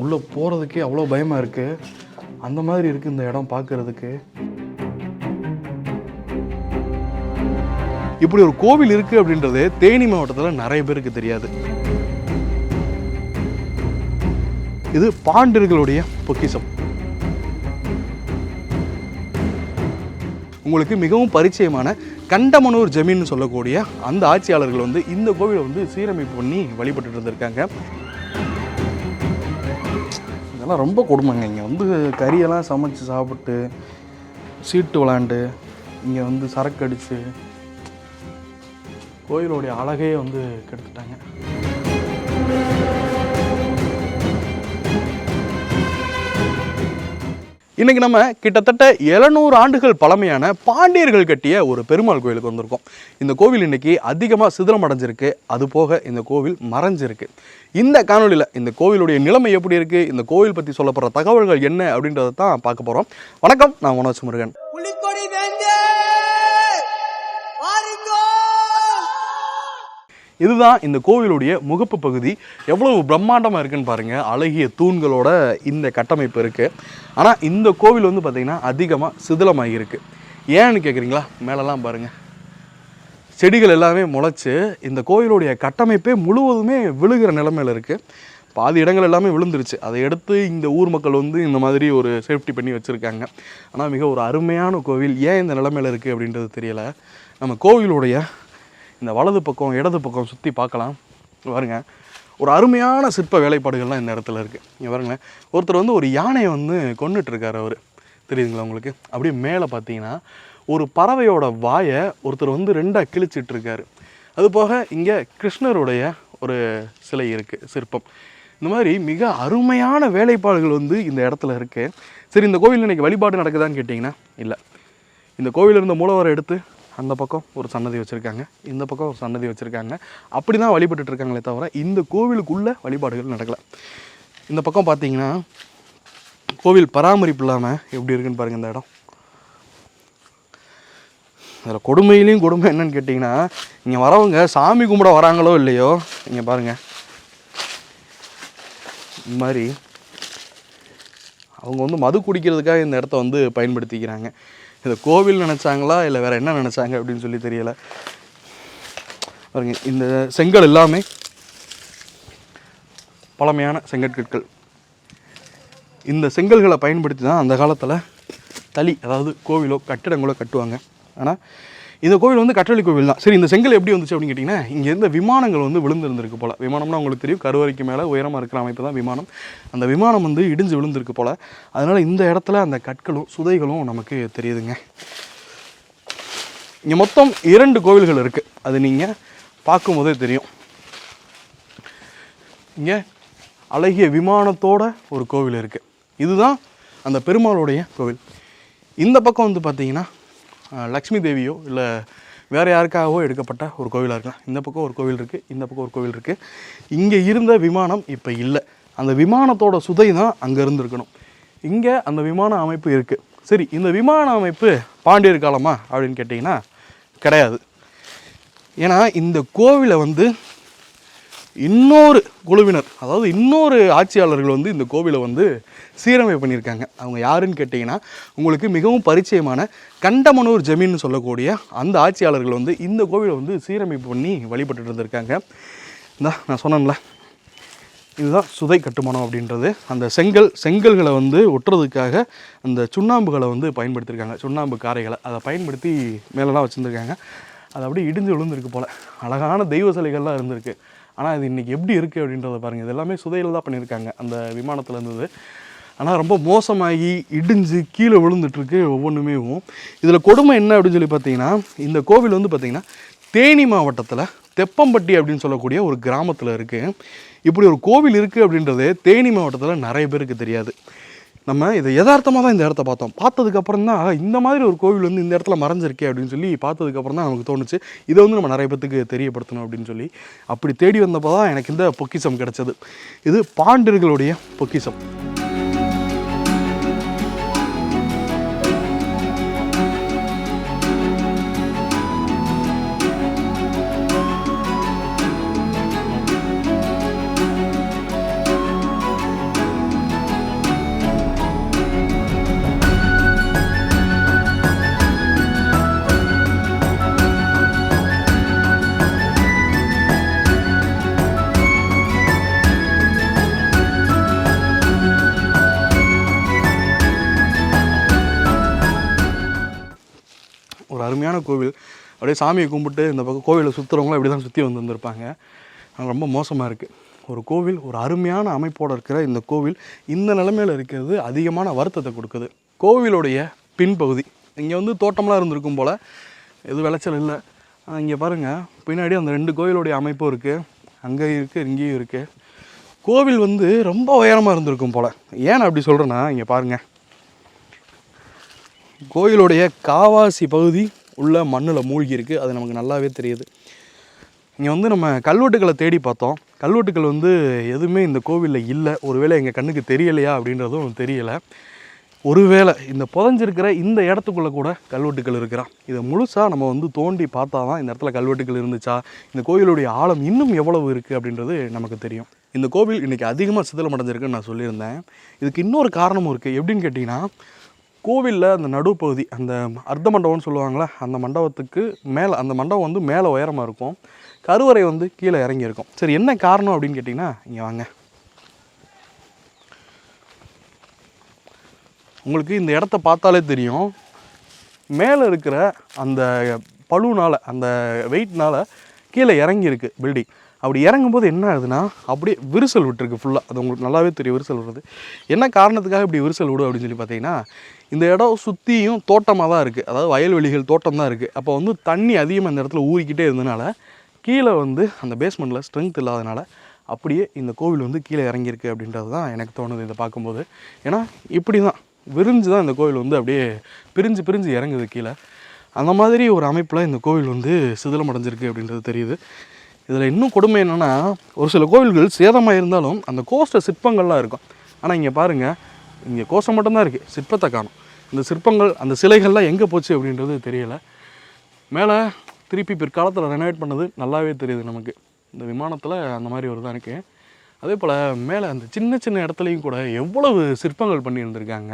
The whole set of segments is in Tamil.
உள்ளே போகிறதுக்கே அவ்வளோ பயமாக இருக்குது அந்த மாதிரி இருக்குது இந்த இடம் பார்க்குறதுக்கு. இப்படி ஒரு கோவில் இருக்குது அப்படின்றது தேனி மாவட்டத்தில் நிறைய பேருக்கு தெரியாது. இது பாண்டியர்களுடைய பொக்கிஷம். உங்களுக்கு மிகவும் பரிச்சயமான கண்டமனூர் ஜமீன் சொல்லக்கூடிய அந்த ஆட்சியாளர்கள் வந்து இந்த கோவிலை வந்து சீரமைப்பு பண்ணி வழிபட்டுட்டு இருந்திருக்காங்க. இதெல்லாம் ரொம்ப கொடுமைங்க. இங்கே வந்து கறியெல்லாம் சமைச்சு சாப்பிட்டு சீட்டு விளாண்டு இங்கே வந்து சரக்கு அடித்து கோயிலுடைய அழகையே வந்து கெடுத்துட்டாங்க. இன்றைக்கி நம்ம கிட்டத்தட்ட எழுநூறு ஆண்டுகள் பழமையான பாண்டியர்கள் கட்டிய ஒரு பெருமாள் கோயிலுக்கு வந்திருக்கோம். இந்த கோவில் இன்னைக்கு அதிகமாக சிதிலம் அடைஞ்சிருக்கு. அது போக இந்த கோவில் மறைஞ்சிருக்கு. இந்த காணொலியில் இந்த கோவிலுடைய நிலைமை எப்படி இருக்குது இந்த கோவில் பற்றி சொல்லப்படுற தகவல்கள் என்ன அப்படின்றத தான் பார்க்க போகிறோம் வணக்கம் நான் மனோஜ் முருகன். இதுதான் இந்த கோவிலுடைய முகப்பு பகுதி. எவ்வளவு பிரம்மாண்டமாக இருக்குன்னு பாருங்கள் அழகிய தூண்களோட இந்த கட்டமைப்பு இருக்குது ஆனால் இந்த கோவில் வந்து பார்த்திங்கன்னா அதிகமாக சிதிலமாக இருக்குது ஏன்னு கேட்குறீங்களா மேலெல்லாம் பாருங்கள் செடிகள் எல்லாமே முளைச்சி இந்த கோயிலுடைய கட்டமைப்பே முழுவதுமே விழுகிற நிலமையில் இருக்குது பாதி இடங்கள் எல்லாமே விழுந்துருச்சு. அதை எடுத்து இந்த ஊர் மக்கள் வந்து இந்த மாதிரி ஒரு சேஃப்டி பண்ணி வச்சுருக்காங்க. ஆனால் மிக ஒரு அருமையான கோவில். ஏன் இந்த நிலமையில் இருக்குது அப்படின்றது தெரியலை. நம்ம கோவிலுடைய இந்த வலது பக்கம் இடது பக்கம் சுற்றி பார்க்கலாம். பாருங்கள் பாருங்க. ஒரு அருமையான சிற்ப வேலைப்பாடுகள்லாம் இந்த இடத்துல இருக்குது இங்கே பாருங்களேன் ஒருத்தர் வந்து ஒரு யானையை வந்து கொண்டுட்டுருக்கார் அவர். தெரியுதுங்களா உங்களுக்கு? அப்படியே மேலே பார்த்தீங்கன்னா ஒரு பறவையோட வாயை ஒருத்தர் வந்து ரெண்டாக கிழிச்சிட்ருக்காரு அதுபோக அது போக இங்கே கிருஷ்ணருடைய ஒரு சிலை இருக்குது சிற்பம். இந்த மாதிரி மிக அருமையான வேலைப்பாடுகள் வந்து இந்த இடத்துல இருக்குது சரி இந்த கோவில் இன்றைக்கி வழிபாடு நடக்குதான்னு கேட்டிங்கன்னா இல்லை. இந்த கோவிலிருந்த இருந்த மூலவரை எடுத்து அந்த பக்கம் ஒரு சன்னதி வச்சுருக்காங்க. இந்த பக்கம் ஒரு சன்னதி வச்சுருக்காங்க. அப்படி தான் வழிபட்டுருக்காங்களே தவிர இந்த கோவிலுக்குள்ளே வழிபாடுகள் நடக்கலை. இந்த பக்கம் பார்த்தீங்கன்னா கோவில் பராமரிப்பு இல்லாமல் எப்படி இருக்குன்னு பாருங்கள் இந்த இடம். இதில் கொடுமையிலையும் கொடுமை என்னன்னு கேட்டிங்கன்னா இங்கே வரவங்க சாமி கும்பிட வராங்களோ இல்லையோ இங்கே பாருங்கள் இந்த மாதிரி அவங்க வந்து மது குடிக்கிறதுக்காக இந்த இடத்த வந்து பயன்படுத்திக்கிறாங்க. இதை கோவில் நினச்சாங்களா? இல்லை வேறு என்ன நினச்சாங்க அப்படின்னு சொல்லி தெரியலை. பாருங்க இந்த செங்கல் எல்லாமே பழமையான செங்கற்கற்கள். இந்த செங்கல்களை பயன்படுத்தி தான் அந்த காலத்தில் தளி அதாவது கோவிலோ கட்டிடங்களோ கட்டுவாங்க. ஆனால் இந்த கோவில் வந்து கற்றளி கோவில் தான். சரி இந்த செங்கல் எப்படி வந்துச்சு அப்படின்னு கேட்டிங்கன்னா இங்கே இருந்த விமானங்கள் வந்து விழுந்திருந்திருக்கு போல். விமானம்னா உங்களுக்கு தெரியும் கருவறைக்கு மேலே உயரமாக இருக்கிற அமைப்பு தான் விமானம். அந்த விமானம் வந்து இடிஞ்சு விழுந்திருக்கு போல். அதனால் இந்த இடத்துல அந்த கற்களும் சுதைகளும் நமக்கு தெரியுதுங்க. இங்கே மொத்தம் இரண்டு கோவில்கள் இருக்குது அது நீங்கள் பார்க்கும்போதே தெரியும். இங்கே அழகிய விமானத்தோட ஒரு கோவில் இருக்குது இதுதான் அந்த பெருமாளுடைய கோவில். இந்த பக்கம் வந்து பார்த்தீங்கன்னா லக்ஷ்மி தேவியோ இல்லை வேறு யாருக்காகவோ எடுக்கப்பட்ட ஒரு கோவிலாக இருக்கலாம். இந்த பக்கம் ஒரு கோவில் இருக்குது இந்த பக்கம் ஒரு கோவில் இருக்குது இங்கே இருந்த விமானம் இப்போ இல்லை. அந்த விமானத்தோட சுதை தான் அங்கே இருந்திருக்கணும். இங்கே அந்த விமான அமைப்பு இருக்குது சரி இந்த விமான அமைப்பு பாண்டியர் காலமா அப்படின்னு கேட்டிங்கன்னா கிடையாது. ஏன்னா இந்த கோவிலை வந்து இன்னொரு குழுவினர் அதாவது இன்னொரு ஆட்சியாளர்கள் வந்து இந்த கோவிலை வந்து சீரமைப்பு பண்ணியிருக்காங்க. அவங்க யாருன்னு கேட்டிங்கன்னா உங்களுக்கு மிகவும் பரிச்சயமான கண்டமனூர் ஜமீன் சொல்லக்கூடிய அந்த ஆட்சியாளர்கள் வந்து இந்த கோவிலை வந்து சீரமைப்பு பண்ணி வழிபட்டுட்டு இருந்திருக்காங்க. இந்த நான் சொன்னேன்ல இதுதான் சுதை கட்டுமானம் அப்படின்றது. அந்த செங்கல் செங்கல்களை வந்து ஒட்டுறதுக்காக அந்த சுண்ணாம்புகளை வந்து பயன்படுத்தியிருக்காங்க. சுண்ணாம்பு காரைகளை. அதை பயன்படுத்தி மேலெலாம் வச்சுருந்துருக்காங்க. அது அப்படியே இடிஞ்சு விழுந்திருக்கு போல். அழகான தெய்வ சிலைகள்லாம் இருந்திருக்கு. ஆனால் இது இன்றைக்கி எப்படி இருக்குது அப்படின்றத பாருங்கள் இது எல்லாமே சுதையில் தான் பண்ணியிருக்காங்க. அந்த விமானத்தில் இருந்தது. ஆனால் ரொம்ப மோசமாகி இடிஞ்சு கீழே விழுந்துட்டுருக்கு ஒவ்வொன்றுமே இதில் கொடுமை என்ன அப்படின்னு சொல்லி பார்த்தீங்கன்னா இந்த கோவில் வந்து பார்த்திங்கன்னா தேனி மாவட்டத்தில் தெப்பம்பட்டி அப்படின்னு சொல்லக்கூடிய ஒரு கிராமத்தில் இருக்குது இப்படி ஒரு கோவில் இருக்குது அப்படின்றது தேனி மாவட்டத்தில் நிறைய பேருக்கு தெரியாது. நம்ம இதை யதார்த்தமாக தான் இந்த இடத்த பார்த்தோம். பார்த்ததுக்கப்புறம் தான் இந்த மாதிரி ஒரு கோவில் வந்து இந்த இடத்துல மறைஞ்சிருக்கே அப்படின்னு சொல்லி பார்த்ததுக்கப்புறம் தான் நமக்கு தோணுச்சு. இதை வந்து நம்ம நிறைய பேத்துக்கு தெரியப்படுத்தணும் அப்படின்னு சொல்லி. அப்படி தேடி வந்தப்போ தான் எனக்கு இந்த பொக்கிஷம் கிடச்சது. இது பாண்டியர்களுடைய பொக்கிஷம். கோவில். அப்படியே சாமியை கும்பிட்டு இந்த பக்கம் கோவிலை சுற்றுறவங்களும் இப்படி தான் சுற்றி வந்து வந்திருப்பாங்க. ரொம்ப மோசமாக இருக்குது ஒரு கோவில் ஒரு அருமையான அமைப்போடு இருக்கிற இந்த கோவில் இந்த நிலமையில் இருக்கிறது அதிகமான வருத்தத்தை கொடுக்குது. கோவிலுடைய பின்பகுதி. இங்கே வந்து தோட்டம்லாம் இருந்திருக்கும் போல். எதுவும் விளைச்சல் இல்லை. இங்கே பாருங்கள் பின்னாடி அந்த ரெண்டு கோவிலுடைய அமைப்பும் இருக்குது அங்கே இருக்குது இங்கேயும் இருக்குது கோவில் வந்து ரொம்ப உயரமாக இருந்திருக்கும் போல். ஏன் அப்படி சொல்கிறேன்னா இங்கே பாருங்கள் கோயிலுடைய காவாசி பகுதி உள்ள மண்ணில் மூழ்கி இருக்குது அது நமக்கு நல்லாவே தெரியுது. இங்கே வந்து நம்ம கல்வெட்டுக்களை தேடி பார்த்தோம். கல்வெட்டுக்கள் வந்து எதுவுமே இந்த கோவிலில் இல்லை. ஒருவேளை எங்கள் கண்ணுக்கு தெரியலையா அப்படின்றதும் தெரியலை. ஒருவேளை இந்த புதஞ்சிருக்கிற இந்த இடத்துக்குள்ளே கூட கல்வெட்டுக்கள் இருக்கிறான் இதை முழுசாக நம்ம வந்து தோண்டி பார்த்தா தான் இந்த இடத்துல கல்வெட்டுக்கள் இருந்துச்சா? இந்த கோயிலுடைய ஆழம் இன்னும் எவ்வளவு இருக்குது அப்படின்றது நமக்கு தெரியும். இந்த கோவில் இன்றைக்கி அதிகமாக சிதிலம் அடைஞ்சிருக்குன்னு நான் சொல்லியிருந்தேன். இதுக்கு இன்னொரு காரணமும் இருக்குது எப்படின்னு கேட்டிங்கன்னா கோவிலில் அந்த நடுப்பகுதி அந்த அர்த்த மண்டபம்னு சொல்லுவாங்களே அந்த மண்டபத்துக்கு மேலே அந்த மண்டபம் வந்து மேலே உயரமாக இருக்கும். கருவறை வந்து கீழே இறங்கி இருக்கும் சரி என்ன காரணம் அப்படின்னு கேட்டிங்கன்னா இங்கே வாங்க. உங்களுக்கு இந்த இடத்த பார்த்தாலே தெரியும். மேலே இருக்கிற அந்த பழுனால் அந்த வெயிட்னால் கீழே இறங்கியிருக்கு பில்டிங் அப்படி இறங்கும்போது என்ன ஆகுதுன்னா அப்படியே விரிசல் விட்டுருக்கு ஃபுல்லாக அது உங்களுக்கு நல்லாவே தெரியும் விரிசல் விடுறது. என்ன காரணத்துக்காக இப்படி விரிசல் விடும் அப்படின்னு சொல்லி பார்த்தீங்கன்னா இந்த இடம் சுற்றியும் தோட்டமாக தான் இருக்குது அதாவது வயல்வெளிகள் தோட்டம் தான் இருக்குது அப்போ வந்து தண்ணி அதிகமாக இந்த இடத்துல ஊறிக்கிட்டே இருந்தனால கீழே வந்து அந்த பேஸ்மெண்ட்டில் ஸ்ட்ரென்த் இல்லாதனால அப்படியே இந்த கோவில் வந்து கீழே இறங்கியிருக்கு அப்படின்றது தான் எனக்கு தோணுது இதை பார்க்கும்போது. ஏன்னா இப்படி தான் விரிஞ்சு தான் இந்த கோவில் வந்து அப்படியே பிரிஞ்சு பிரிஞ்சு இறங்குது கீழே. அந்த மாதிரி ஒரு அமைப்பில் இந்த கோவில் வந்து சிதிலம் அடைஞ்சிருக்கு அப்படின்றது தெரியுது. இதில் இன்னும் கொடுமை என்னென்னா ஒரு சில கோவில்கள் சேதமாக இருந்தாலும் அந்த கோஷ்ட சிற்பங்கள்லாம் இருக்கும். ஆனால் இங்கே பாருங்கள் இங்கே கோஷம் மட்டும்தான் இருக்குது சிற்பத்தை காணும். இந்த சிற்பங்கள் அந்த சிலைகள்லாம் எங்கே போச்சு அப்படின்றது தெரியலை. மேலே திருப்பி பிற்காலத்தில் ரெனோவேட் பண்ணது நல்லாவே தெரியுது நமக்கு. இந்த விமானத்தில் அந்த மாதிரி ஒரு தான் இருக்குது அதே போல் மேலே அந்த சின்ன சின்ன இடத்துலையும் கூட எவ்வளவு சிற்பங்கள் பண்ணியிருந்திருக்காங்க.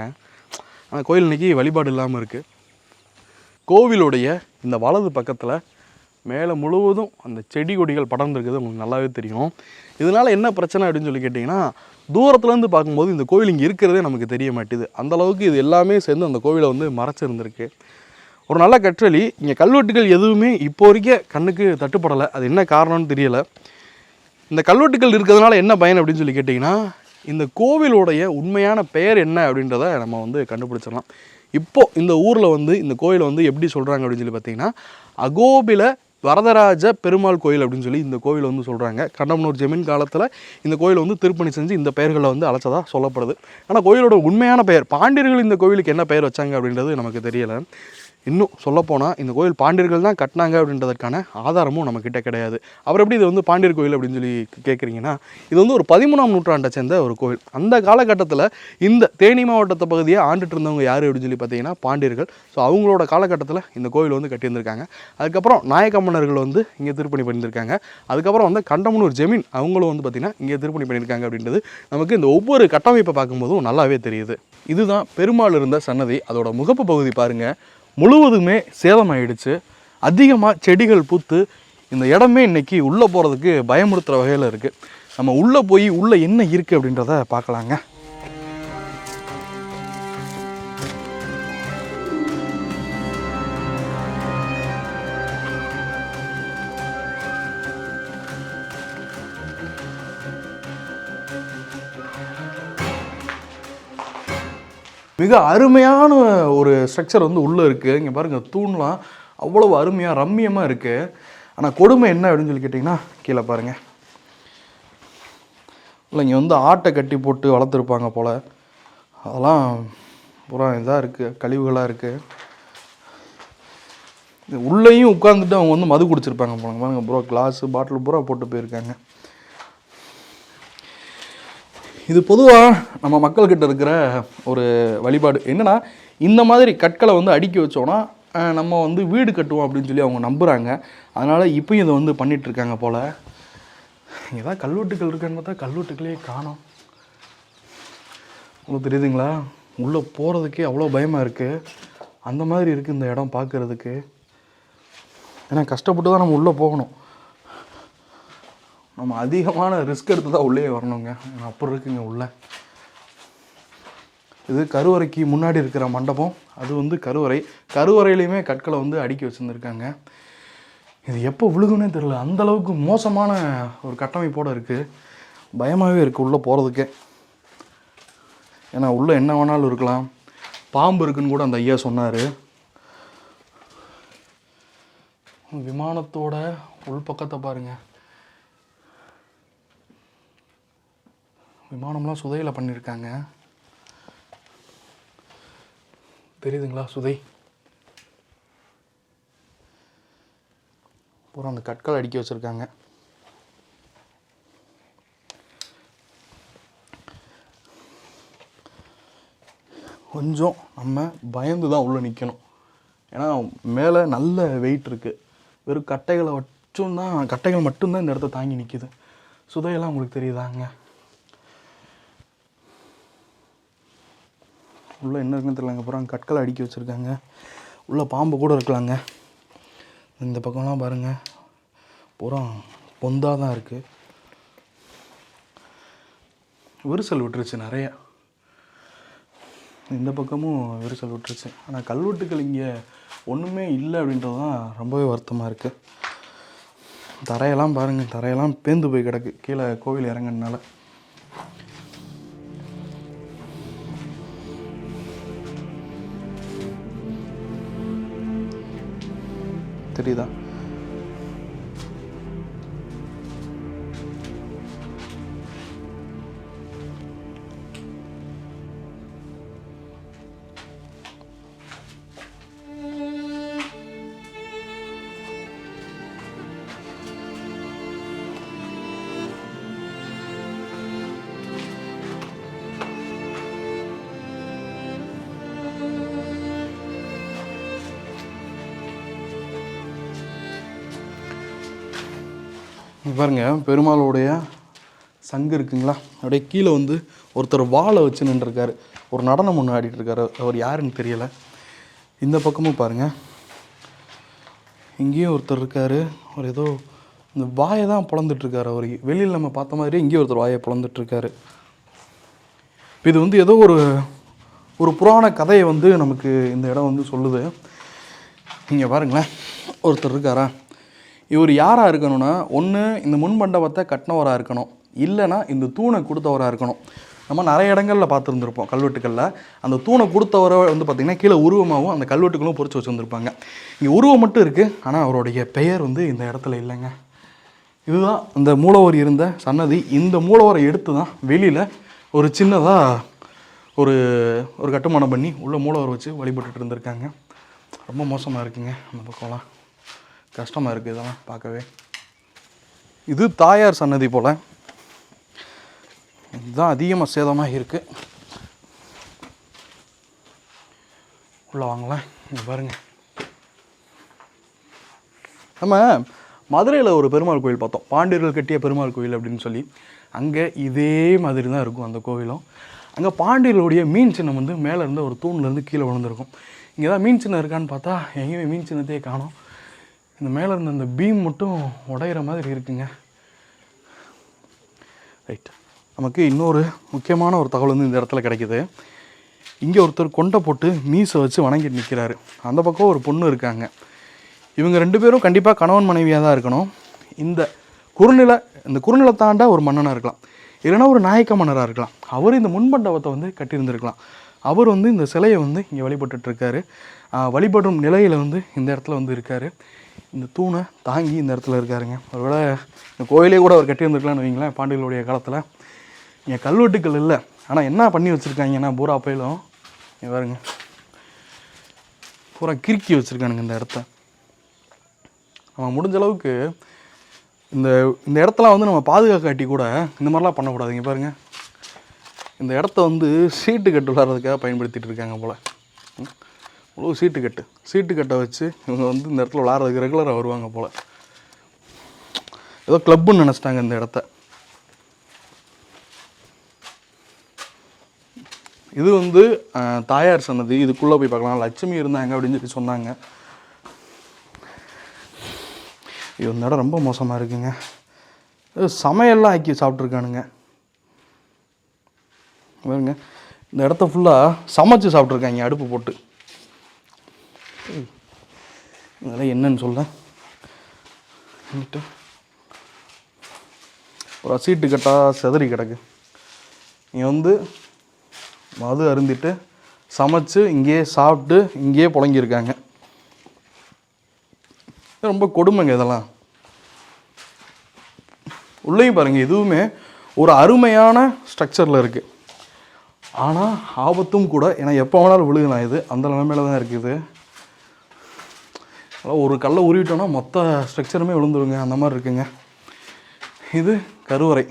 அந்த கோயில் இன்றைக்கி வழிபாடு இல்லாமல் இருக்குது கோவிலுடைய இந்த வலது பக்கத்தில் மேலே முழுவதும் அந்த செடி கொடிகள் படர்ந்துருக்குது உங்களுக்கு நல்லாவே தெரியும். இதனால் என்ன பிரச்சனை அப்படின்னு சொல்லி கேட்டிங்கன்னா தூரத்துலேருந்து பார்க்கும்போது இந்த கோவில் இங்கே இருக்கிறதே நமக்கு தெரிய மாட்டேது. அந்த அளவுக்கு இது எல்லாமே சேர்ந்து அந்த கோவிலை வந்து மறைச்சிருந்திருக்கு. ஒரு நல்ல கற்றளி இங்கே கல்வெட்டுகள் எதுவுமே இப்போ வரைக்கும் கண்ணுக்கு தட்டுப்படலை. அது என்ன காரணம்னு தெரியலை. இந்த கல்வெட்டுகள் இருக்கிறதுனால என்ன பயன் அப்படின்னு சொல்லி கேட்டிங்கன்னா இந்த கோவிலுடைய உண்மையான பெயர் என்ன அப்படின்றத நம்ம வந்து கண்டுபிடிச்சிடலாம். இப்போது இந்த ஊரில் வந்து இந்த கோயிலை வந்து எப்படி சொல்கிறாங்க அப்படின்னு சொல்லி பார்த்தீங்கன்னா அகோபில வரதராஜ பெருமாள் கோயில் அப்படின்னு சொல்லி இந்த கோவில் வந்து சொல்கிறாங்க கண்டமனூர் ஜெமீன் காலத்தில் இந்த கோயில் வந்து திருப்பணி செஞ்சு இந்த பெயர்களை வந்து அழைச்சதாக சொல்லப்படுது. ஆனால் கோயிலோட உண்மையான பெயர் பாண்டியர்கள் இந்த கோவிலுக்கு என்ன பெயர் வச்சாங்க அப்படின்றது நமக்கு தெரியலை. இன்னும் சொல்லப்போனால் இந்த கோயில் பாண்டியர்கள் தான் கட்டினாங்க அப்படின்றதற்கான ஆதாரமும் நம்மக்கிட்ட கிடையாது. அவர் எப்படி இது வந்து பாண்டியர் கோயில் அப்படின்னு சொல்லி கேட்குறீங்கன்னா இது வந்து ஒரு பதிமூணாம் நூற்றாண்டை சேர்ந்த ஒரு கோயில். அந்த காலகட்டத்தில் இந்த தேனி மாவட்டத்தை பகுதியை ஆண்டுட்டு இருந்தவங்க யார் அப்படின்னு சொல்லி பார்த்தீங்கன்னா பாண்டியர்கள். ஸோ அவங்களோட காலகட்டத்தில் இந்த கோயில் வந்து கட்டியிருந்திருக்காங்க. அதுக்கப்புறம் நாயக்கம்மன்னர்கள் வந்து இங்கே திருப்பணி பண்ணியிருக்காங்க அதுக்கப்புறம் வந்து கண்டமனூர் ஜெமீன் அவங்களும் வந்து பார்த்திங்கன்னா இங்கே திருப்பணி பண்ணியிருக்காங்க அப்படின்றது நமக்கு இந்த ஒவ்வொரு கட்டமைப்பை பார்க்கும்போதும் நல்லாவே தெரியுது. இதுதான் பெருமாள் இருந்த சன்னதி. அதோட முகப்பு பகுதி பாருங்கள் முழுவதுமே சேதமாயிடுச்சு. அதிகமாக செடிகள் பூத்து இந்த இடமே இன்னைக்கு உள்ளே போகிறதுக்கு பயமுறுத்துகிற வகையில் இருக்குது நம்ம உள்ளே போய் உள்ளே என்ன இருக்குது அப்படின்றத பார்க்கலாங்க. மிக அருமையான ஒரு ஸ்ட்ரக்சர் வந்து உள்ளே இருக்குது இங்கே பாருங்கள் தூண்லாம் அவ்வளவு அருமையாக ரம்மியமாக இருக்குது ஆனால் கொடுமை என்ன அப்படின்னு சொல்லி கேட்டிங்கன்னா கீழே பாருங்கள் இல்லை இங்கே வந்து ஆட்டை கட்டி போட்டு வளர்த்துருப்பாங்க போல். அதெல்லாம் பூரா இதாக இருக்குது கழிவுகளாக இருக்குது உள்ளேயும் உட்காந்துட்டு அவங்க வந்து மது குடிச்சிருப்பாங்க போல பாருங்கள் பூரா கிளாஸு பாட்டில் பூரா போட்டு போயிருக்காங்க. இது பொதுவாக நம்ம மக்கள்கிட்ட இருக்கிற ஒரு வழிபாடு. என்னன்னா இந்த மாதிரி கற்களை வந்து அடுக்கி வச்சோன்னா நம்ம வந்து வீடு கட்டுவோம் அப்படின்னு சொல்லி அவங்க நம்புகிறாங்க அதனால் இப்போயும் இதை வந்து பண்ணிட்டு இருக்காங்க போல். ஏதாவது கல்வெட்டுக்கள் இருக்கான்னு பார்த்தா கல்வெட்டுக்களே காணோம். உங்களுக்கு தெரியுதுங்களா? உள்ளே போகிறதுக்கே அவ்வளோ பயமாக இருக்குது அந்த மாதிரி இருக்குது இந்த இடம் பார்க்குறதுக்கு. ஏன்னா கஷ்டப்பட்டு தான் நம்ம உள்ளே போகணும். நம்ம அதிகமான ரிஸ்க் எடுத்து தான் உள்ளே வரணுங்க அப்படி இருக்குங்க உள்ள. இது கருவறைக்கு முன்னாடி இருக்கிற மண்டபம். அது வந்து கருவறை. கருவறையிலையுமே கற்களை வந்து அடுக்கி வச்சுருந்துருக்காங்க. இது எப்போ விழுகுனே தெரில அந்தளவுக்கு மோசமான ஒரு கட்டமைப்போடு இருக்குது பயமாகவே இருக்குது உள்ளே போகிறதுக்கே ஏன்னா உள்ளே என்ன வேணாலும் இருக்கலாம். பாம்பு இருக்குன்னு கூட அந்த ஐயா சொன்னார். விமானத்தோட உள்பக்கத்தை பாருங்கள் விமானம்லாம் சுதையில் பண்ணியிருக்காங்க தெரியுதுங்களா சுதை? பூரா அந்த கற்கள் அடுக்கி வச்சுருக்காங்க. கொஞ்சம் நம்ம பயந்து தான் உள்ளே நிற்கணும் ஏன்னா மேலே நல்ல வெயிட் இருக்குது வெறும் கட்டைகளை வச்சும் தான் கட்டைகள் மட்டும்தான் இந்த இடத்த தாங்கி நிற்கிது சுதையெல்லாம் உங்களுக்கு தெரியுதாங்க? உள்ளே என்ன இருக்குன்னு தெரியலங்க அப்புறம் கற்களை அடுக்கி வச்சுருக்காங்க. உள்ளே பாம்பு கூட இருக்கலாங்க. இந்த பக்கம்லாம் பாருங்கள் பூரா பொந்தாக தான் இருக்குது விரிசல் விட்டுருச்சு நிறையா. இந்த பக்கமும் விரிசல் விட்டுருச்சு. ஆனால் கல்வெட்டுக்கள் இங்கே ஒன்றுமே இல்லை அப்படின்றது தான் ரொம்பவே வருத்தமாக இருக்குது தரையெல்லாம் பாருங்கள் தரையெல்லாம் பேந்து போய் கிடக்கு. கீழே கோவில் இறங்கினால தெரியுதா பாருங்க பெருமாளுடைய சங்கு இருக்குங்களா? அப்படியே கீழே வந்து ஒருத்தர் வாழை வச்சு நின்றுருக்காரு. ஒரு நடனம் ஒன்று ஆடிட்டு இருக்காரு. அவர் யாருன்னு தெரியலை. இந்த பக்கமும் பாருங்க. இங்கேயும் ஒருத்தர் இருக்கார். அவர் ஏதோ இந்த வாயை தான் பிளந்துட்டுருக்காரு அவர் வெளியில் நம்ம பார்த்த மாதிரி இங்கேயும் ஒருத்தர் வாயை பிளந்துட்டுருக்காரு இது வந்து ஏதோ ஒரு ஒரு புராண கதையை வந்து நமக்கு இந்த இடம் வந்து சொல்லுது. இங்கே பாருங்களேன். ஒருத்தர் இருக்காரா? இவர் யாராக இருக்கணும்னா ஒன்று இந்த முன் மண்டபத்தை கட்டினவராக இருக்கணும். இல்லைன்னா இந்த தூணை கொடுத்தவராக இருக்கணும். நம்ம நிறைய இடங்களில் பார்த்துருந்துருப்போம் கல்வெட்டுக்களில். அந்த தூணை கொடுத்தவரை வந்து பார்த்திங்கன்னா கீழே உருவமாகவும் அந்த கல்வெட்டுகளும் பொறிச்சு வச்சுருந்துருப்பாங்க. இங்கே உருவம் மட்டும் இருக்குது ஆனால் அவருடைய பெயர் வந்து இந்த இடத்துல இல்லைங்க. இதுதான் இந்த மூலவர் இருந்த சன்னதி. இந்த மூலவரை எடுத்து தான் வெளியில் ஒரு சின்னதாக ஒரு ஒரு கட்டுமானம் பண்ணி உள்ள மூலவர் வச்சு வழிபட்டுட்டு இருந்திருக்காங்க. ரொம்ப மோசமாக இருக்குங்க அந்த பக்கம்லாம். கஷ்டமாக இருக்குது இதெல்லாம் பார்க்கவே. இது தாயார் சன்னதி போல். இதுதான் அதிகமாக சேதமாக இருக்குது உள்ளே வாங்களேன் இங்கே பாருங்கள் நம்ம மதுரையில் ஒரு பெருமாள் கோயில் பார்த்தோம். பாண்டியர்கள் கட்டிய பெருமாள் கோயில் அப்படின்னு சொல்லி. அங்கே இதே மாதிரி தான் இருக்கும் அந்த கோவிலும் அங்கே பாண்டியர்களுடைய மீன் சின்னம் வந்து மேலேருந்து ஒரு தூண்லேருந்து கீழே விழுந்திருக்கும். இங்கே தான் மீன் சின்னம் இருக்கான்னு பார்த்தா எங்கேயுமே மீன் சின்னத்தையே காணும். இந்த மேலே இருந்த அந்த பீம் மட்டும் உடையிற மாதிரி இருக்குங்க. ரைட் நமக்கு இன்னொரு முக்கியமான ஒரு தகவல் வந்து இந்த இடத்துல கிடைக்குது. இங்கே ஒருத்தர் கொண்டை போட்டு மீசை வச்சு வணங்கிட்டு நிற்கிறாரு அந்த பக்கம் ஒரு பொண்ணு இருக்காங்க. இவங்க ரெண்டு பேரும் கண்டிப்பாக கணவன் மனைவியாக தான் இருக்கணும். இந்த குறுநிலை இந்த குறுநிலை தாண்ட ஒரு மன்னனாக இருக்கலாம். இல்லைன்னா ஒரு நாயக்க மன்னராக இருக்கலாம். அவர் இந்த முன்மண்டபத்தை வந்து கட்டியிருந்திருக்கலாம். அவர் வந்து இந்த சிலையை வந்து இங்கே வழிபட்டுருக்காரு வழிபடும் நிலையில் வந்து இந்த இடத்துல வந்து இருக்கார். இந்த தூணை தாங்கி இந்த இடத்துல இருக்காருங்க. ஒருவேளை இந்த கோயிலே கூட அவர் கட்டியிருந்துருக்கலாம்னு வைங்களேன் பாண்டியர்களுடைய காலத்தில். இங்கே கல்வெட்டுக்கள் இல்லை. ஆனால் என்ன பண்ணி வச்சுருக்காங்கன்னா பூரா பயிலும் பாருங்க. பூரா கிறுக்கி வச்சுருக்கானுங்க இந்த இடத்த. அவன் முடிஞ்ச அளவுக்கு இந்த இந்த இடத்தெல்லாம் வந்து நம்ம பாதுகாக்காட்டி கூட இந்த மாதிரிலாம் பண்ணக்கூடாதுங்க பாருங்கள் பாருங்க. இந்த இடத்த வந்து சீட்டு கட்டு விளாட்றதுக்காக பயன்படுத்திகிட்டு இருக்காங்க போல். இவ்வளோ சீட்டு கட்டு. சீட்டு கட்டை வச்சு இவங்க வந்து இந்த இடத்துல விளாட்றதுக்கு ரெகுலராக வருவாங்க போல். ஏதோ கிளப்புன்னு நினச்சிட்டாங்க இந்த இடத்த. இது வந்து தாயார் சன்னதி. இதுக்குள்ளே போய் பார்க்கலாம். லட்சுமி இருந்தாங்க அப்படின்னு சொல்லி சொன்னாங்க. இது இந்த இடம் ரொம்ப மோசமாக இருக்குங்க. சமையல்லாம் ஆக்கி சாப்பிட்ருக்கானுங்க பாருங்க. இந்த இடத்த ஃபுல்லாக சமைச்சு சாப்பிட்ருக்காங்க அடுப்பு போட்டு. இதெல்லாம் என்னன்னு சொல்ல ஒரு சீட்டு கட்டாக செதறி கிடக்கு. நீ வந்து மது அருந்திட்டு சமைச்சு இங்கேயே சாப்பிட்டு இங்கேயே புழங்கியிருக்காங்க ரொம்ப கொடுமைங்க இதெல்லாம். உள்ளேயும் பாருங்கள் எதுவுமே ஒரு அருமையான ஸ்ட்ரக்சரில் இருக்குது ஆனால் ஆபத்தும் கூட ஏன்னா எப்போ வேணாலும் விழுகலாம் இது. அந்த நிலைமையில தான் இருக்குது அதெல்லாம் ஒரு கல்லை உருவிட்டோன்னா மொத்த ஸ்ட்ரக்சருமே விழுந்துருங்க. அந்த மாதிரி இருக்குங்க. இது கருவறை.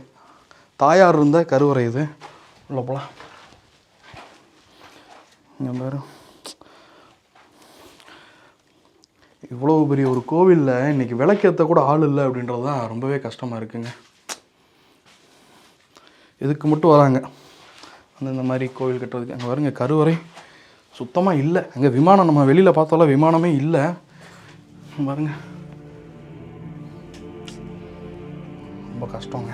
தாயார் இருந்த கருவறை இது. உள்ள போகலாம் இங்கே பாரு. இவ்வளோ பெரிய ஒரு கோவிலில் இன்னைக்கு விளக்கேற்ற கூட ஆள் இல்லை அப்படின்றது தான் ரொம்பவே கஷ்டமாக இருக்குங்க. இதுக்கு மட்டும் வராங்க. அந்த இந்த மாதிரி கோவில் கட்டுறதுக்கு. அங்கே வருங்க கருவறை சுத்தமாக இல்லை. அங்கே விமானம் நம்ம வெளியில் பார்த்தாலும் விமானமே இல்லை. பாருங்க. ரொம்ப கஷ்டங்க.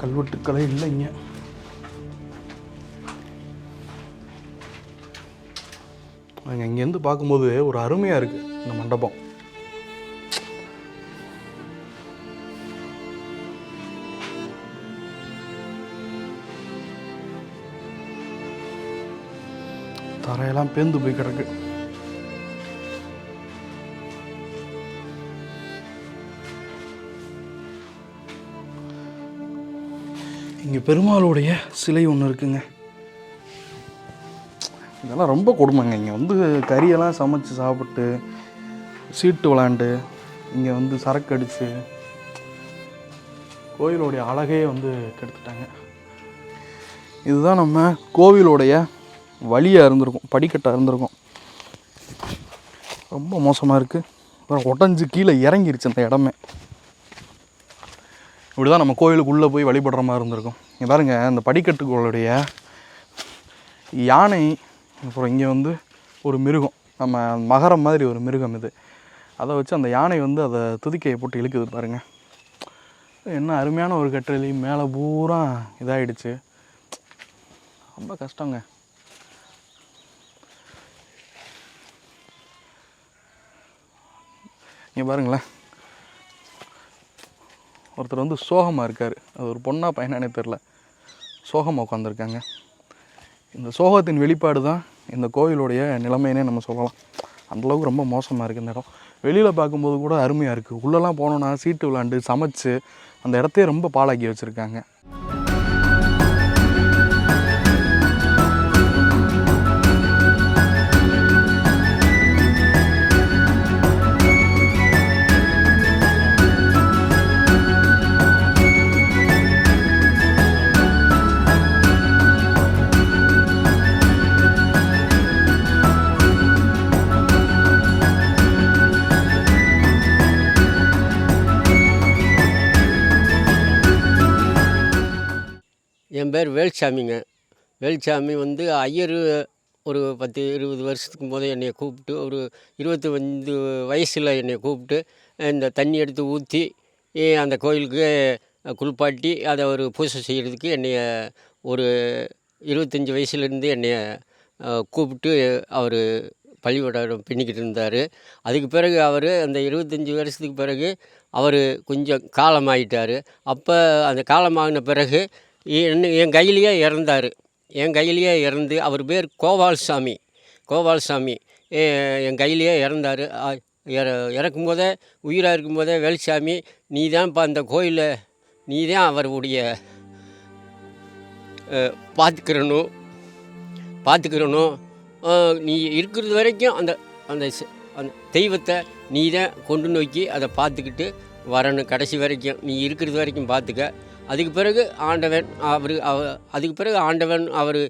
கல்வெட்டுக்களே இல்லைங்க. அங்கே இங்கேருந்து பார்க்கும்போது ஒரு அருமையாக இருக்குது இந்த மண்டபம். தரையெல்லாம் பேந்து போய் கிடக்கு. இங்கே பெருமாளுடைய சிலை ஒன்று இருக்குங்க. இதெல்லாம் ரொம்ப கொடுமைங்க. இங்கே வந்து கறியெல்லாம் சமைச்சு சாப்பிட்டு சீட்டு விளாண்டு இங்கே வந்து சரக்கு அடித்து கோயிலுடைய அழகையே வந்து கெடுத்துட்டாங்க. இதுதான் நம்ம கோவிலுடைய வழியாக இருந்திருக்கும் படிக்கட்டாக இருந்திருக்கும். ரொம்ப மோசமாக இருக்குது அப்புறம் உடஞ்சி கீழே இறங்கிருச்சு அந்த இடமே. இப்படி தான் நம்ம கோயிலுக்குள்ளே போய் வழிபடுற மாதிரி இருந்திருக்கும். இங்கே பாருங்க அந்த படிக்கட்டுகளுடைய யானை அப்புறம் இங்கே வந்து ஒரு மிருகம். நம்ம மகரம் மாதிரி ஒரு மிருகம் இது. அதை வச்சு அந்த யானை வந்து அதை துதிக்கையை போட்டு இழுக்குது பாருங்க. என்ன அருமையான ஒரு கற்றலி மேலே பூரா இதாயிடுச்சு. ரொம்ப கஷ்டங்க. இங்கே பாருங்களேன். ஒருத்தர் வந்து சோகமாக இருக்கார். அது ஒரு பொண்ணாக பையனானே தெரில சோகமாக உட்காந்துருக்காங்க இந்த சோகத்தின் வெளிப்பாடு தான் இந்த கோவிலுடைய நிலைமைனே நம்ம சொல்லலாம். அந்தளவுக்கு ரொம்ப மோசமாக இருக்குது இந்த இடம். வெளியில் பார்க்கும்போது கூட அருமையாக இருக்குது உள்ளெல்லாம் போனோன்னா சீட்டு விளாண்டு சமைச்சு அந்த இடத்தையே ரொம்ப பாழாக்கி வச்சுருக்காங்க. பேர் வேல்சாமிங்க. வேல்சாமி வந்து ஐயர் ஒரு பத்து இருபது வருஷத்துக்கு போது என்னை கூப்பிட்டு ஒரு இருபத்தி அஞ்சு வயசில் என்னை கூப்பிட்டு இந்த தண்ணி எடுத்து ஊற்றி அந்த கோயிலுக்கு குளிப்பாட்டி அதை ஒரு பூஜை செய்கிறதுக்கு என்னைய ஒரு இருபத்தஞ்சி வயசுலேருந்து என்னைய கூப்பிட்டு அவர் பள்ளிக்கூடம் பின்னிக்கிட்டு இருந்தார். அதுக்கு பிறகு அவர் அந்த இருபத்தஞ்சி வருஷத்துக்கு பிறகு அவர் கொஞ்சம் காலமாயிட்டார். அப்போ அந்த காலமாகின பிறகு என் கையிலேயே இறந்தார். என் கையிலேயே இறந்து அவர் பேர் கோபால்சாமி கோபால்சாமி என் கையிலேயே இறந்தார். இற இறக்கும்போதே உயிராக இருக்கும்போதே வேலுசாமி நீ தான்ப்பா அந்த கோயிலில் நீ தான் அவருடைய பார்த்துக்கிறணும் பார்த்துக்கிறணும் நீ இருக்கிறது வரைக்கும் அந்த அந்த அந்த தெய்வத்தை நீ தான் கொண்டு நோக்கி அதை பார்த்துக்கிட்டு வரணும். கடைசி வரைக்கும் நீ இருக்கிறது வரைக்கும் பார்த்துக்க. அதுக்கு பிறகு ஆண்டவன் அவர் அவ அதுக்கு பிறகு ஆண்டவன் அவர்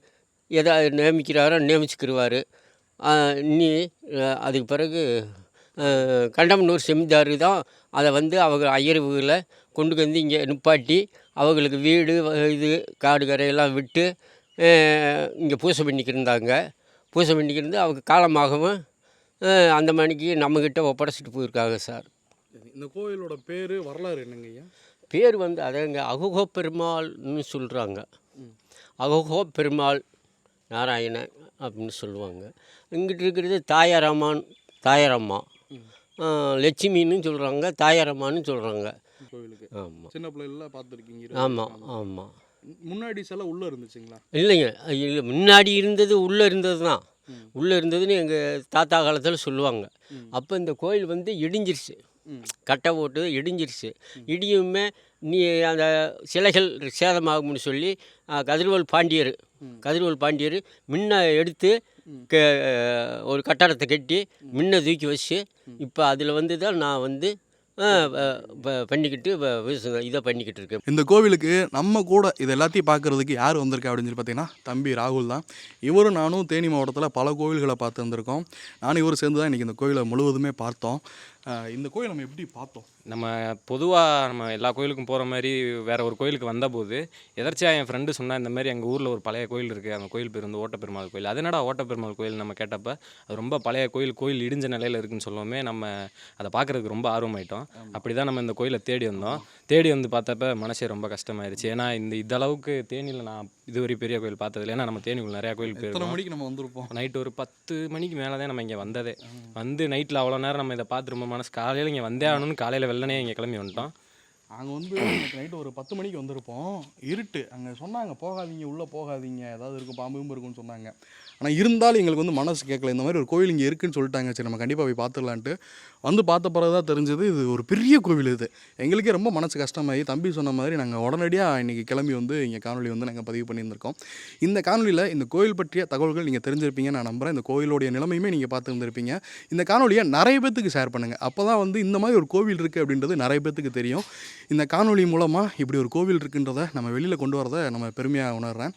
எதை நியமிக்கிறாரோ நியமிச்சுக்கிடுவார் நீ அதுக்கு பிறகு கண்டமனூர் செமிதார் தான் அதை வந்து அவங்க ஐயர்வுகளை கொண்டு வந்து இங்கே நிப்பாட்டி அவங்களுக்கு வீடு இது காடு கரையெல்லாம் விட்டு இங்கே பூசை பண்ணிக்கிருந்தாங்க. இருந்தாங்க பூசை பண்ணிக்கிருந்து அவங்க காலமாகவும் அந்த மணிக்கு நம்மக்கிட்ட ஒப்படைச்சிட்டு போயிருக்காங்க சார். இந்த கோவிலோட பேர் வரலாறு என்னங்கய்யா பேர் வந்து அதங்க அகுகோ பெருமாள்னு சொல்கிறாங்க அகுகோ பெருமாள் நாராயணன் அப்படின்னு சொல்லுவாங்க. இங்கிட்டு இருக்கிறது தாயாரம்மான் தாயாரம்மா. லட்சுமின்னு சொல்கிறாங்க தாயாரம்மான்னு சொல்கிறாங்க ஆமாம் சின்ன பிள்ளைல பார்த்துருக்கீங்க ஆமாம் ஆமாம் முன்னாடி சிலை உள்ள இருந்துச்சுங்களா? இல்லைங்க இல்லை முன்னாடி இருந்தது உள்ளே இருந்தது தான். உள்ளே இருந்ததுன்னு எங்கள் தாத்தா காலத்தில் சொல்லுவாங்க. அப்போ இந்த கோயில் வந்து இடிஞ்சிருச்சு. கட்டை போட்டு இடிஞ்சிருச்சு. இடியுமே நீ அந்த சிலைகள் சேதமாகும்னு சொல்லி கதிர்வேல் பாண்டியர் கதிர்வேல் பாண்டியர் முன்ன எடுத்து க ஒரு கட்டடத்தை கட்டி முன்ன தூக்கி வச்சு இப்போ அதில் வந்து தான் நான் வந்து பண்ணிக்கிட்டு இதை பண்ணிக்கிட்டு இருக்கேன். இந்த கோவிலுக்கு நம்ம கூட இது எல்லாத்தையும் பார்க்கறதுக்கு யார் வந்திருக்கா அப்படின்னு சொல்லி பார்த்தீங்கன்னா தம்பி ராகுல் தான். இவரும் நானும் தேனி மாவட்டத்தில் பல கோவில்களை பார்த்து வந்திருக்கோம். நானும் இவரும் சேர்ந்து தான் இன்றைக்கி இந்த கோயிலை முழுவதுமே பார்த்தோம். இந்த கோயில் நம்ம எப்படி பார்த்தோம்? நம்ம பொதுவாக நம்ம எல்லா கோயிலுக்கும் போகிற மாதிரி வேற ஒரு கோயிலுக்கு வந்தபோது எதர்ச்சியாக என் ஃப்ரெண்டு சொன்னா இந்த மாதிரி எங்கள் ஊரில் ஒரு பழைய கோயில் இருக்குது அந்த கோயில் பேர் வந்து ஓட்டப்பெருமாள் கோயில். அது என்னடா ஓட்டப்பெருமாள் கோயில் நம்ம கேட்டப்ப அது ரொம்ப பழைய கோயில் கோயில் இடிஞ்ச நிலையில் இருக்குன்னு சொல்லவுமே நம்ம அதை பார்க்குறதுக்கு ரொம்ப ஆர்வமாயிட்டோம். அப்படி தான் நம்ம இந்த கோயிலை தேடி வந்தோம். தேடி வந்து பார்த்தப்ப மனசே ரொம்ப கஷ்டமாயிருச்சு. ஏன்னா இந்த இதளவுக்கு தேனியில் நான் இதுவரை பெரிய கோயில் பார்த்ததில்ல. ஏன்னா நம்ம தேனிக்குள்ள நிறையா கோயில் போயிருக்கோம். மணிக்கு நம்ம வந்திருப்போம்? நைட்டு ஒரு பத்து மணிக்கு மேலே தான் நம்ம இங்கே வந்ததே. வந்து நைட்டில் அவ்வளோ நேரம் நம்ம இதை பார்த்து ரொம்ப மனசு காலையில் இங்கே வந்தே ஆகணும்னு காலையில் வெள்ளனே இங்கே கிளம்பி வந்துட்டோம். அங்கே வந்து நைட்டு ஒரு பத்து மணிக்கு வந்திருப்போம். இருட்டு. அங்கே சொன்னாங்க போகாதீங்க உள்ளே போகாதீங்க. ஏதாவது இருக்கும் பாம்பு இருக்கும்னு சொன்னாங்க. ஆனால் இருந்தாலும் எங்களுக்கு வந்து மனசு கேட்கல. இந்த மாதிரி ஒரு கோவில் இங்கே இருக்குன்னு சொல்லிட்டாங்க. சரி நம்ம கண்டிப்பாக போய் பார்த்துடலான்ட்டு. வந்து பார்த்த பிறகு தான் தெரிஞ்சது இது ஒரு பெரிய கோவில் இது. எங்களுக்கே ரொம்ப மனசு கஷ்டமாகி தம்பி சொன்ன மாதிரி நாங்கள் உடனடியாக இன்றைக்கி கிளம்பி வந்து இங்கே காணொலி வந்து நாங்கள் பதிவு பண்ணியிருந்திருக்கோம். இந்த காணொலியில் இந்த கோயில் பற்றிய தகவல்கள் நீங்கள் தெரிஞ்சிருப்பீங்க நான் நம்புகிறேன் இந்த கோயிலுடைய நிலைமையுமே நீங்கள் பார்த்துருந்துருப்பீங்க. இந்த காணொலியை நிறைய பேத்துக்கு ஷேர் பண்ணுங்கள் அப்போ தான் வந்து இந்த மாதிரி ஒரு கோவில் இருக்குது அப்படின்றது நிறைய பேத்துக்கு தெரியும். இந்த காணொலி மூலமாக இப்படி ஒரு கோவில் இருக்குன்றதை நம்ம வெளியில் கொண்டு வரதை நம்ம பெருமையாக உணர்கிறேன்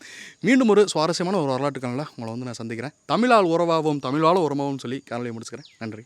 மீண்டும் ஒரு சுவாரஸ்யமான ஒரு வரலாற்று காணொலியில் உங்களை வந்து நான் சந்திக்கிறேன். தமிழால் உறவாகவும் தமிழால் உறவாகவும் சொல்லி காணொலியை முடிச்சுக்கிறேன். நன்றி.